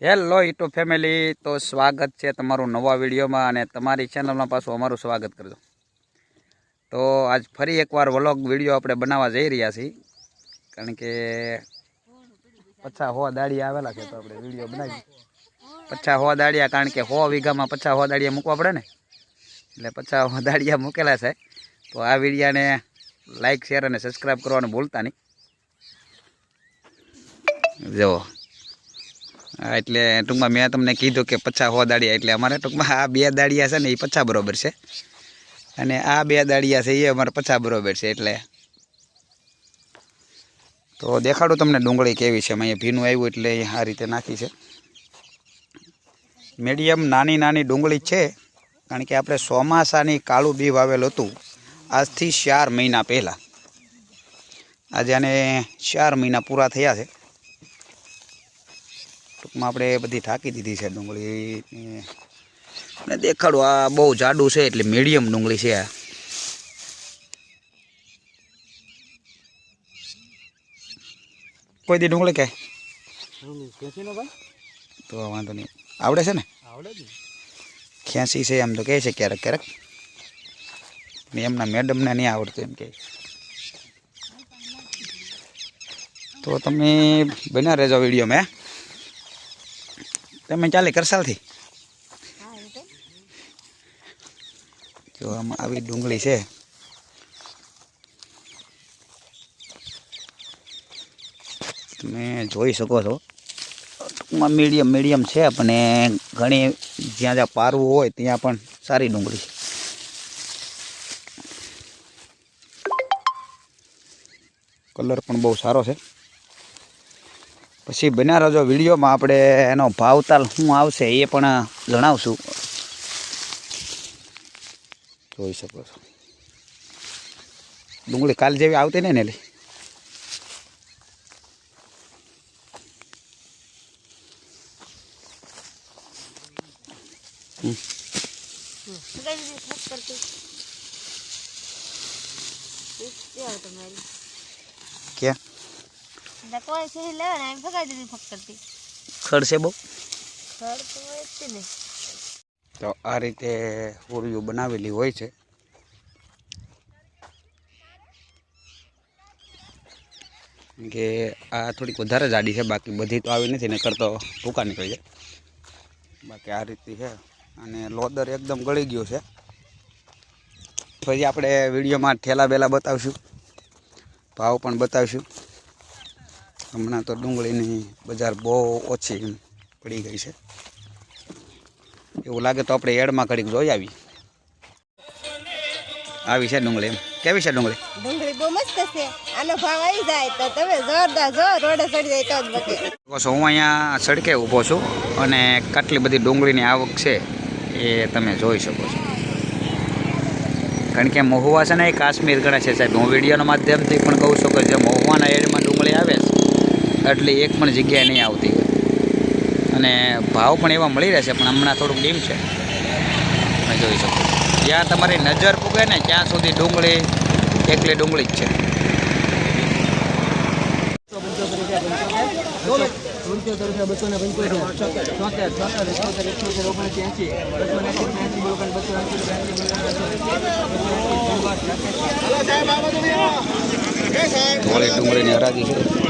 Hello ઇટો family તો સ્વાગત છે તમારું નવા વિડીયોમાં અને તમારી ચેનલમાં પાછું અમારું સ્વાગત કરજો. તો આજ ફરી એકવાર વ્લોગ વીડિયો આપણે બનાવવા જઈ રહ્યા છીએ. કારણ કે પચાસ હો દાડિયા આવેલા છે તો આપણે વીડિયો બનાવી પચાસ હો દાડિયા, કારણ કે હો વીઘામાં પચાસ હો દાડિયા મૂકવા પડે ને. એટલે પચાસ હો દાડિયા મૂકેલા છે. તો આ વિડીયાને લાઇક શેર અને સબસ્ક્રાઈબ કરવાનું ભૂલતા નહીં. જુઓ. એટલે ટૂંકમાં મેં તમને કીધું કે પચાસ હો દાડિયા, એટલે અમારે ટૂંકમાં આ બે દાડિયા છે ને એ પચાસ બરોબર છે. અને આ બે દાડિયા છે એ અમારે પચાસ બરોબર છે, એટલે. તો દેખાડું તમને ડુંગળી કેવી છે અહીંયા ભીનું આવ્યું એટલે આ રીતે નાખી છે. મીડિયમ નાની નાની ડુંગળી છે, કારણ કે આપણે ચોમાસાની કાળું બી વાવેલું હતું આજથી ચાર મહિના પહેલાં. આજે આને ચાર મહિના પૂરા થયા છે. ટૂંકમાં આપણે બધી થાકી દીધી છે ડુંગળી, ને દેખાડું, આ બહુ જાડું છે એટલે મીડિયમ ડુંગળી છે આ. કોઈ દી ડુંગળી કે? તો વાંધો નહીં. આવડે છે ને? ખેંચી છે એમ તો કહે છે ક્યારેક ક્યારેક. ને એમના મેડમને નહીં આવડતું એમ કહે તો તમે બના રહેજો વીડિયો મેં તમે ચાલે કરસાલથી? જો આમાં આવી ડુંગળી છે. તમે જોઈ શકો છો. ટૂંકમાં મીડિયમ મીડિયમ છે પણ ઘણી જ્યાં જ્યાં પારવું હોય ત્યાં પણ સારી ડુંગળી છે. કલર પણ બહુ સારો છે. પછી બન્યા રહેજો વિડીયોમાં આપણે એનો ભાવતાલ શું આવશે એ પણ જણાવશું. જોઈ શકો છો. ડુંગળી કાલ જેવી આવતી નહીં ને એટલે ક્યાં? કોઈ એમ દીધી ફક્કરથી ખડશે બહુ? ઘર તો હોય જ ને. તો આ રીતે હોળીઓ બનાવેલી હોય છે. કે આ થોડીક વધારે જાડી છે બાકી બધી તો આવી નથી નકર તો ભૂકા નીકળી જાય. બાકી આ રીતે છે. અને લોદર એકદમ ગળી ગયો છે. પછી આપણે વિડીયોમાં ઠેલા બેલા બતાવશું. ભાવ પણ બતાવશું. હમણાં તો ડુંગળીની બજાર બહુ ઓછી પડી ગઈ છે. એવું લાગે તો આપણે એડમાં ઘડીક જોઈ આવી આવી છે ડુંગળી કેવી છે ડુંગળી? ડુંગળી બહુ મસ્ત છે. આનો ભાવ આવી જાય તો તમે જોરદાર જો રોડે ચડી જાય તો જ બકે. હું અહીંયા સડકે ઊભો છું અને કેટલી બધી ડુંગળીની આવક છે એ તમે જોઈ શકો છો. કારણ કે મહુવા છે ને એ કાશ્મીર ગણે છે સાહેબ. હું વિડીયોના માધ્યમથી પણ કહું છું કે જે મહુવાના એડમાં એટલે એક પણ જગ્યાએ નહીં આવતી. અને ભાવ પણ એવા મળી રહેશે, પણ હમણાં થોડુંક ડીમ છે. તમે જોઈ શકો જ્યાં તમારી નજર પૂગે ને, ત્યાં સુધી ડુંગળી, એકલી ડુંગળી જ છે. છે અને બસો અઠાવન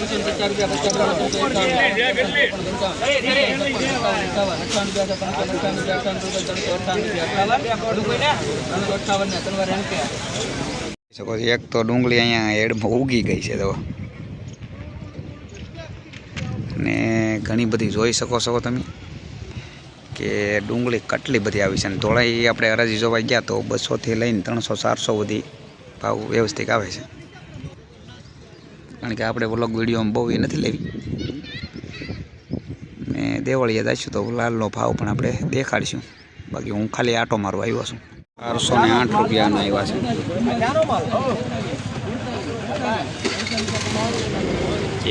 એક તો ડુંગળી અહીંયા હેડમાં ઉગી ગઈ છે તો. ને ઘણી બધી જોઈ શકો છો તમે કે ડુંગળી કેટલી બધી આવી છે. અને ધોળાઈ આપણે હરાજી જોવા ગયા તો બસોથી લઈને ત્રણસો ચારસો બધી ભાવ વ્યવસ્થિત આવે છે. કારણ કે આપણે વ્લોગ વિડીયોમાં બહુ એ નથી લેવી. ને દેવળીએ જઈશું તો લાલનો ભાવ પણ આપણે દેખાડીશું. બાકી હું ખાલી આટો મારવા આવ્યો છું. બારસો ને આઠ રૂપિયાના આવ્યા છે.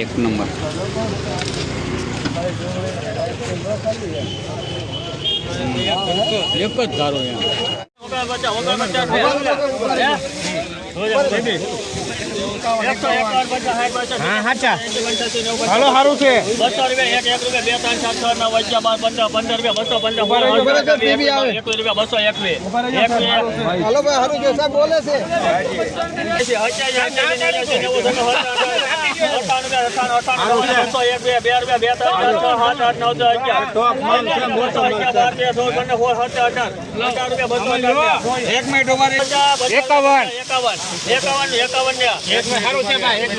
એક નંબર. વગર બચા વગર હાલો સારું છે બસો રૂપિયા એક એક રૂપિયા બે ત્રણ ચાર છ નવ અગિયાર બાર પંદર પંદર રૂપિયા બસો પંદર એકવીસ રૂપિયા બસો એકવીસ હાલો ભાઈ હારું જો સાહેબ બોલે છે એક મિનિટ એકાવન એકાવન એકાવન એકાવન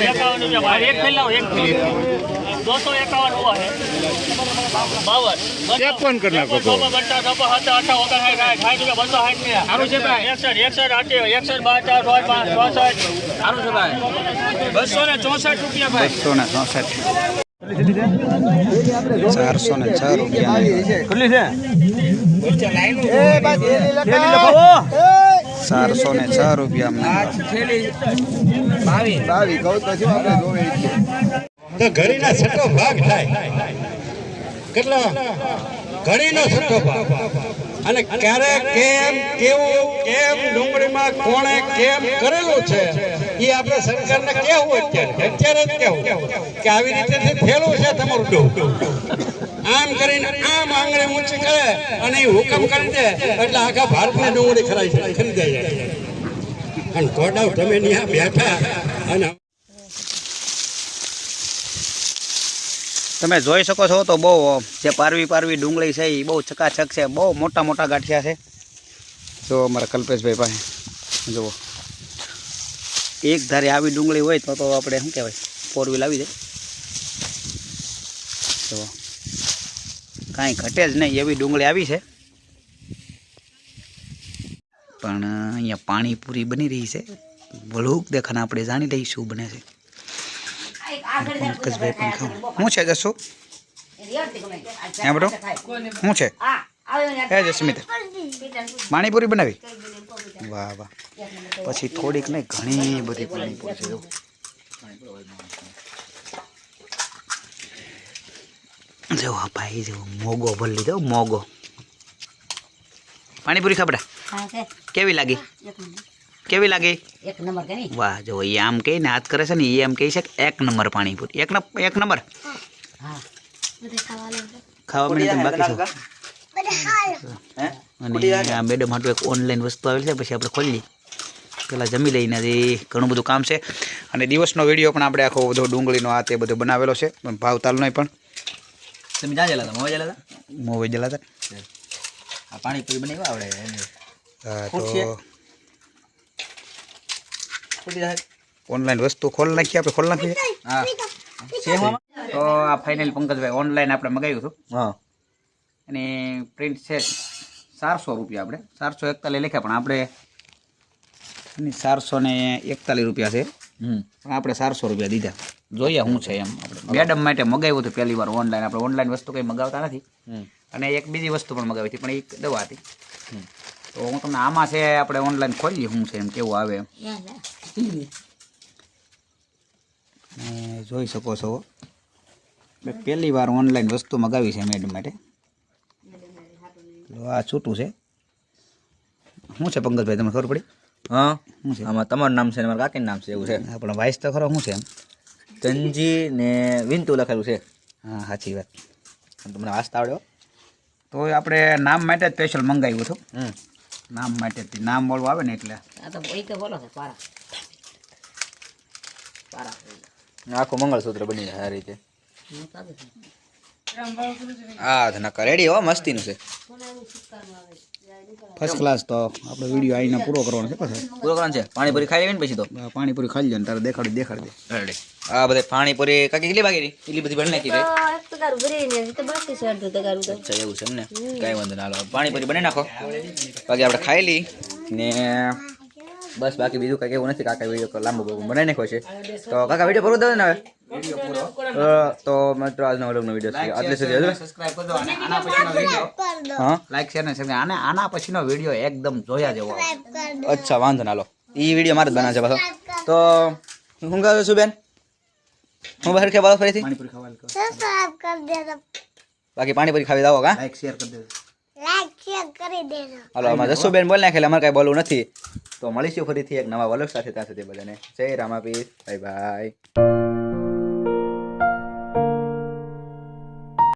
એકાવન રૂપિયા ભાઈ એક થઈ લાવો એક દોસો એકાવન બાવન ત્રેપન કરી. બસો ને ચોસઠ બસો ને ચોસઠ ચારસો ને છ રૂપિયા ચારસો ને છ રૂપિયા ઘડીના છઠ્ઠો ભાગ થાય ઘડીનો છઠ્ઠો અને ક્યારે કેમ કેવું કેમ ડુંગળીમાં કોણે કેમ કરેલું છે એ આપણે સરકારને કહેવું અત્યારે. અત્યારે જ કહેવું. કે આવી રીતે થયેલું છે તમારું ડુંગળી આમ કરીને આમ આંગળી ઊંચી કરે અને એ હુકમ કરી દે, એટલે આખા ભારતની ડુંગળી ખરાઈ જાય ખરીદાઈ જાય અને કોડાવ તમે ત્યાં બેઠા અને તમે જોઈ શકો છો તો બહુ, જે પારવી પારવી ડુંગળી છે, એ બહુ ચકાચક છે, બહુ મોટા મોટા ગાંઠિયા છે. જો અમારા કલ્પેશભાઈ પાસે, જુઓ. એક ધારે આવી ડુંગળી હોય તો તો આપણે શું કહેવાય? ફોર વ્હીલ આવી જાય. તો કાંઈ ઘટે જ નહીં એવી ડુંગળી આવી છે. પણ અહીંયા પાણીપુરી બની રહી છે. વળુક દેખાને આપણે જાણી લઈએ શું બને છે. પંકજભાઈ પણ ખાવ? શું છે જશો હે બરો શું છે? હે જસ્મિત પાણીપુરી બનાવી વાહ વાહ પછી થોડીક નહીં ઘણી બધી પાણીપુરી છે જો. જો આ ભાઈ જો મોગો ભરી લીધો મોગો. પાણીપુરી ખાબડા કેવી લાગી? કેવી લાગી? એક નંબર કે નહીં વાહ જો એ આમ કહે ને હાથ કરે છે ને એ એમ કહે છે કે એક નંબર પાણીપુરી. એક નંબર એક નંબર? હા. ખાવા મને તમે બાકી છો. અને આ મેડમ હાટું એક ઓનલાઈન વસ્તુ આવેલી છે પછી આપણે ખોલીએ. પેલા જમી લઈને જે ઘણું બધું કામ છે. અને દિવસનો વીડિયો પણ આપણે આખો બધો ડુંગળીનો આ તે બધો બનાવેલો છે. પણ નહીં પણ. તમે જ્યાં જલા હતા? મોવા જલા હતા? મોવે આ પાણીપુરી બનાવી આવડે હા તો ઓનલાઈન વસ્તુ ખોલ નાખીએ આપણે ખોલ નાખીએ. હા. તો આ ફાઇનલ પંકજભાઈ ઓનલાઈન આપણે મગાવ્યું હતું. હા. અને પ્રિન્ટ છે ચારસો રૂપિયા આપણે. ચારસો એકતાલીસ લખ્યા પણ આપણે ચારસો ને એકતાલીસ રૂપિયા છે. હમ. પણ આપણે ચારસો રૂપિયા દીધા. જોઈએ શું છે એમ આપણે. મેડમ માટે મગાવ્યું હતું પહેલી વાર ઓનલાઈન આપણે ઓનલાઈન વસ્તુ કંઈ મગાવતા નથી. અને એક બીજી વસ્તુ પણ મગાવી હતી પણ એક દવા હતી. તો હું તમને આમાં છે આપણે ઓનલાઈન ખોલીએ શું છે એમ કેવું આવે એમ. જોઈ શકો છો. પહેલી વાર ઓનલાઈન વસ્તુ મગાવી છે મેડમ માટે. આ છૂટું છે. શું છે પંકજભાઈ તમને ખબર પડી? હા શું છે? આમાં તમારું નામ છે ને મારા કાકીનું નામ છે એવું છે. આપણે વાઇસ તો ખરો શું છે એમ? ધનજી ને વિંતુ લખેલું છે. હા સાચી વાત. તમને વાંચતા આવડ્યો તો આપણે નામ માટે જ સ્પેશિયલ મંગાવ્યું હતું. નામ માટે જ. નામ વાળું આવે ને એટલે. આખું મંગળસૂત્ર બની જાય આ રીતે. હું આ ધનકા રેડી હો મસ્તીનું છે. ફર્સ્ટ ક્લાસ તો આપણે વીડિયો આઈને પૂરો કરવાનો છે પછી. પૂરો કરવાનો છે? પાણીપુરી ખાઈ લેવી ને પછી તો? પાણીપુરી ખાઈ લે ને તારે દેખાડી દેખાડી દે. રેડી. આ બધે પાણીપુરી કાકી કેટલી બાકી રહી? એટલી બધી બની નાખી રે એક ભરી ને તો બાકી છે અડધું તગારું તો. અચ્છા એવું છે એમ ને? કાઈ વાંધો ના હાલો પાણીપુરી બની નાખો. બાકી આપણે ખાઈ લી ને બસ બાકી બીજું કાંઈ એવું નથી કાકા વીડિયો લાંબો બહુ બનાવી નાખ્યો છે. તો કાકા વીડિયો પૂરો દો ને હવે? તો મિત્રો આજનો વ્લોગનો વીડિયો છે. આટલે સુધી હજુ? સબસ્ક્રાઇબ કરજો અને આના પછીનો વીડિયો હા? લાઈક શેર ને સબસ્ક્રાઇબ આને આના પછીનો વીડિયો એકદમ જોયા જેવો અચ્છા વાંધો ના લો. એ વીડિયો મારે જ બનાવે છે પાછો. તો હું કહું છું બેન? હું બહાર કે બોલો ફરીથી? પાણીપુરી ખાવા. સબસ્ક્રાઇબ કરી દેજો બાકી પાણીપુરી ખાવી દાવો કા? લાઈક શેર કરી દેજો લાઈક શેર કરી દેજો હાલો અમાર જસુ બેન બોલ નાખેલા અમારે કાંઈ બોલવું નથી. તો મળીશું ફરીથી એક નવા વલોગ સાથે. ત્યાં સુધી બધાને જય રામાપીર. Bye bye